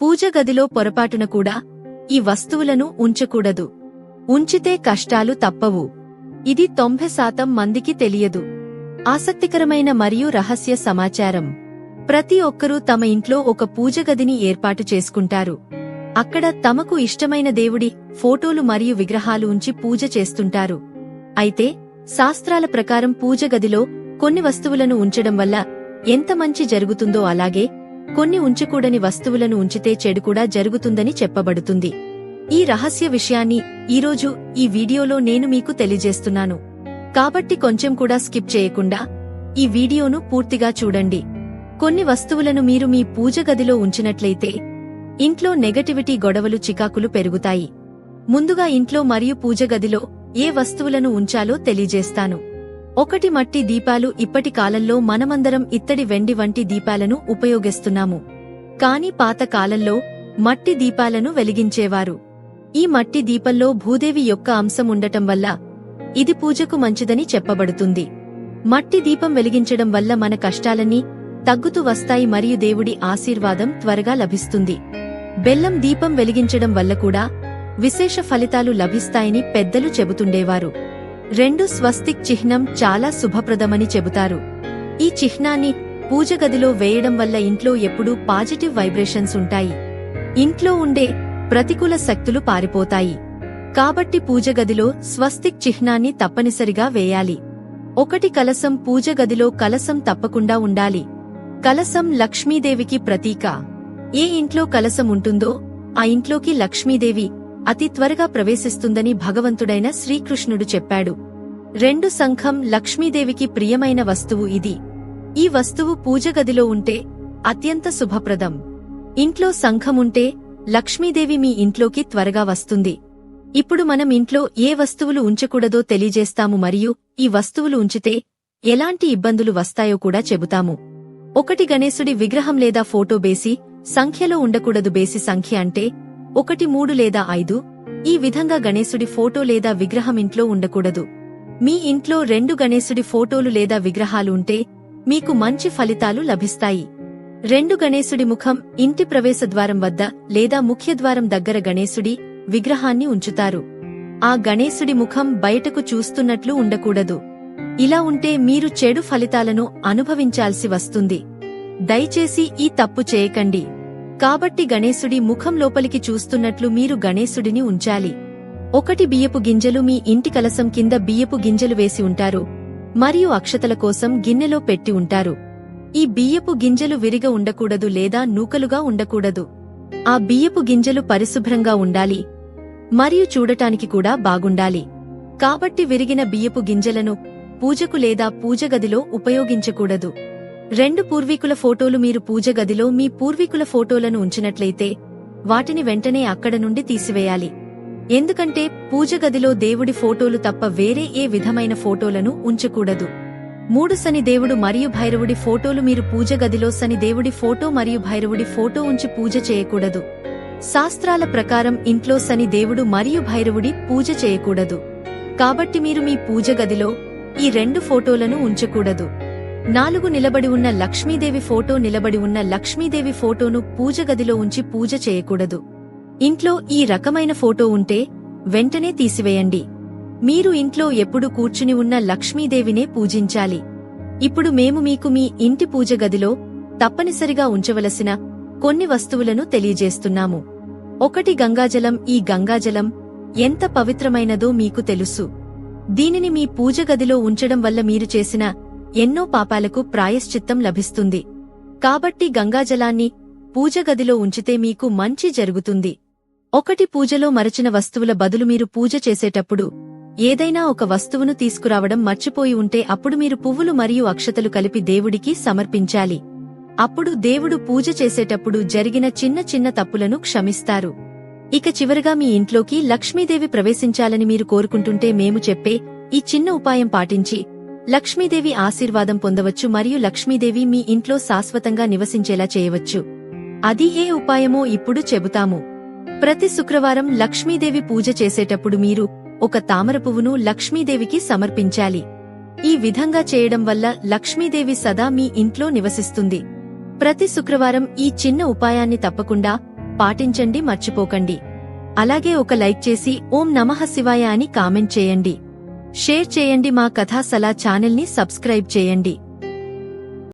పూజ గదిలో పొరపాటున కూడా ఈ వస్తువులను ఉంచకూడదు. ఉంచితే కష్టాలు తప్పవు. ఇది తొంభై శాతం మందికి తెలియదు. ఆసక్తికరమైన మరియు రహస్య సమాచారం. ప్రతి ఒక్కరూ తమ ఇంట్లో ఒక పూజ గదిని ఏర్పాటు చేసుకుంటారు. అక్కడ తమకు ఇష్టమైన దేవుడి ఫోటోలు మరియు విగ్రహాలు ఉంచి పూజ చేస్తుంటారు. అయితే శాస్త్రాల ప్రకారం పూజ గదిలో కొన్ని వస్తువులను ఉంచడం వల్ల ఎంత మంచి జరుగుతుందో అలాగే కొన్ని ఉంచకూడని వస్తువులను ఉంచితే చెడు కూడా జరుగుతుందని చెప్పబడుతుంది. ఈ రహస్య విషయాన్ని ఈరోజు ఈ వీడియోలో నేను మీకు తెలియజేస్తున్నాను. కాబట్టి కొంచెం కూడా స్కిప్ చేయకుండా ఈ వీడియోను పూర్తిగా చూడండి. కొన్ని వస్తువులను మీరు మీ పూజ గదిలో ఉంచినట్లయితే ఇంట్లో నెగటివిటీ గొడవలు చికాకులు పెరుగుతాయి. ముందుగా ఇంట్లో మరియు పూజ గదిలో ఏ వస్తువులను ఉంచాలో తెలియజేస్తాను. ఒకటి మట్టి దీపాలు ఇప్పటి కాలంలో మనమందరం ఇత్తడి వెండి వంటి దీపాలను ఉపయోగిస్తున్నాము. కాని పాత కాలంలో మట్టి దీపాలను వెలిగించేవారు. ఈ మట్టి దీపంలో భూదేవి యొక్క అంశం ఉండటం వల్ల ఇది పూజకు మంచిదని చెప్పబడుతుంది. మట్టి దీపం వెలిగించడం వల్ల మన కష్టాలన్నీ తగ్గుతూ వస్తాయి మరియు దేవుడి ఆశీర్వాదం త్వరగా లభిస్తుంది. బెల్లం దీపం వెలిగించడం వల్ల కూడా విశేష ఫలితాలు లభిస్తాయని పెద్దలు చెబుతుండేవారు. రెండు స్వస్తిక్ చిహ్నం చాలా శుభప్రదమని చెబుతారు. ఈ చిహ్నాన్ని పూజ గదిలో వేయడం వల్ల ఇంట్లో ఎప్పుడూ పాజిటివ్ వైబ్రేషన్స్ ఉంటాయి. ఇంట్లో ఉండే ప్రతికూల శక్తులు పారిపోతాయి. కాబట్టి పూజ గదిలో స్వస్తిక్ చిహ్నాన్ని తప్పనిసరిగా వేయాలి. ఒకటి కలసం పూజ గదిలో కలసం తప్పకుండా ఉండాలి. కలసం లక్ష్మీదేవికి ప్రతీక. ఏ ఇంట్లో కలసం ఉంటుందో ఆ ఇంట్లోకి లక్ష్మీదేవి అతి త్వరగా ప్రవేశిస్తుందని భగవంతుడైన శ్రీకృష్ణుడు చెప్పాడు. రెండు సంఘం లక్ష్మీదేవికి ప్రియమైన వస్తువు ఇది. ఈ వస్తువు పూజగదిలో ఉంటే అత్యంత శుభప్రదం. ఇంట్లో సంఘముంటే లక్ష్మీదేవి మీ ఇంట్లోకి త్వరగా వస్తుంది. ఇప్పుడు మనం ఇంట్లో ఏ వస్తువులు ఉంచకూడదో తెలియజేస్తాము మరియు ఈ వస్తువులు ఉంచితే ఎలాంటి ఇబ్బందులు వస్తాయో కూడా చెబుతాము. ఒకటి గణేశుడి విగ్రహం లేదా ఫోటో బేసి సంఖ్యలో ఉండకూడదు బేసి సంఖ్య అంటే ఒకటి మూడు లేదా ఐదు. ఈ విధంగా గణేశుడి ఫోటో లేదా విగ్రహం ఇంట్లో ఉండకూడదు. మీ ఇంట్లో రెండు గణేశుడి ఫోటోలు లేదా విగ్రహాలు ఉంటే మీకు మంచి ఫలితాలు లభిస్తాయి. రెండు గణేశుడి ముఖం ఇంటి ప్రవేశద్వారం వద్ద లేదా ముఖ్యద్వారం దగ్గర గణేశుడి విగ్రహాన్ని ఉంచుతారు. ఆ గణేశుడి ముఖం బయటకు చూస్తున్నట్లు ఉండకూడదు. ఇలా ఉంటే మీరు చెడు ఫలితాలను అనుభవించాల్సి వస్తుంది. దయచేసి ఈ తప్పు చేయకండి. కాబట్టి గణేశుడి ముఖం లోపలికి చూస్తున్నట్లు మీరు గణేశుడిని ఉంచాలి. ఒకటి బియ్యపు గింజలు మీ ఇంటి కలసం కింద బియ్యపు గింజలు వేసి ఉంటారు. మరియు అక్షతల కోసం గిన్నెలో పెట్టి ఉంటారు. ఈ బియ్యపు గింజలు విరిగ ఉండకూడదు లేదా నూకలుగా ఉండకూడదు. ఆ బియ్యపు గింజలు పరిశుభ్రంగా ఉండాలి. మరియు చూడటానికి కూడా బాగుండాలి. కాబట్టి విరిగిన బియ్యపు గింజలను పూజకు లేదా పూజగదిలో ఉపయోగించకూడదు. రెండు పూర్వీకుల ఫోటోలు మీరు పూజ గదిలో మీ పూర్వీకుల ఫోటోలను ఉంచినట్లయితే వాటిని వెంటనే అక్కడ నుండి తీసివేయాలి. ఎందుకంటే పూజ గదిలో దేవుడి ఫోటోలు తప్ప వేరే ఏ విధమైన ఫోటోలను ఉంచకూడదు. మూడు శని దేవుడు మరియు భైరవుడి ఫోటోలు మీరు పూజ గదిలో శని దేవుడి ఫోటో మరియు భైరవుడి ఫోటో ఉంచి పూజ చేయకూడదు. శాస్త్రాల ప్రకారం ఇంట్లో శని దేవుడు మరియు భైరవుడి పూజ చేయకూడదు. కాబట్టి మీరు మీ పూజ గదిలో ఈ రెండు ఫోటోలను ఉంచకూడదు. నాలుగు నిలబడి ఉన్న లక్ష్మీదేవి ఫోటో నిలబడి ఉన్న లక్ష్మీదేవి ఫోటోను పూజ గదిలో ఉంచి పూజ చేయకూడదు. ఇంట్లో ఈ రకమైన ఫోటో ఉంటే వెంటనే తీసివేయండి. మీరు ఇంట్లో ఎప్పుడు కూర్చుని ఉన్న లక్ష్మీదేవినే పూజించాలి. ఇప్పుడు మేము మీకు మీ ఇంటి పూజ గదిలో తప్పనిసరిగా ఉంచవలసిన కొన్ని వస్తువులను తెలియజేస్తున్నాము. ఒకటి గంగాజలం ఈ గంగాజలం ఎంత పవిత్రమైనదో మీకు తెలుసు. దీనిని మీ పూజ గదిలో ఉంచడం వల్ల మీరు చేసిన ఎన్నో పాపాలకు ప్రాయశ్చిత్తం లభిస్తుంది. కాబట్టి గంగాజలాన్ని పూజగదిలో ఉంచితే మీకు మంచి జరుగుతుంది. ఒకటి పూజలో మరచిన వస్తువుల బదులు మీరు పూజ చేసేటప్పుడు ఏదైనా ఒక వస్తువును తీసుకురావడం మర్చిపోయి ఉంటే అప్పుడు మీరు పువ్వులు మరియు అక్షతలు కలిపి దేవుడికి సమర్పించాలి. అప్పుడు దేవుడు పూజ చేసేటప్పుడు జరిగిన చిన్న చిన్న తప్పులను క్షమిస్తారు. ఇక చివరగా మీ ఇంట్లోకి లక్ష్మీదేవి ప్రవేశించాలని మీరు కోరుకుంటుంటే మేము చెప్పే ఈ చిన్న ఉపాయం పాటించి లక్ష్మీదేవి ఆశీర్వాదం పొందవచ్చు మరియు లక్ష్మీదేవి మీ ఇంట్లో శాశ్వతంగా నివసించేలా చేయవచ్చు. అది ఏ ఉపాయమో ఇప్పుడు చెబుతాము. ప్రతి శుక్రవారం లక్ష్మీదేవి పూజ చేసేటప్పుడు మీరు ఒక తామర పువ్వును లక్ష్మీదేవికి సమర్పించాలి. ఈ విధంగా చేయడం వల్ల లక్ష్మీదేవి సదా మీ ఇంట్లో నివసిస్తుంది. ప్రతి శుక్రవారం ఈ చిన్న ఉపాయాన్ని తప్పకుండా పాటించండి మర్చిపోకండి. అలాగే ఒక లైక్ చేసి ఓం నమః శివాయ అని కామెంట్ చేయండి. షేర్ చేయండి మా కథాసలా ఛానల్ని సబ్స్క్రైబ్ చేయండి.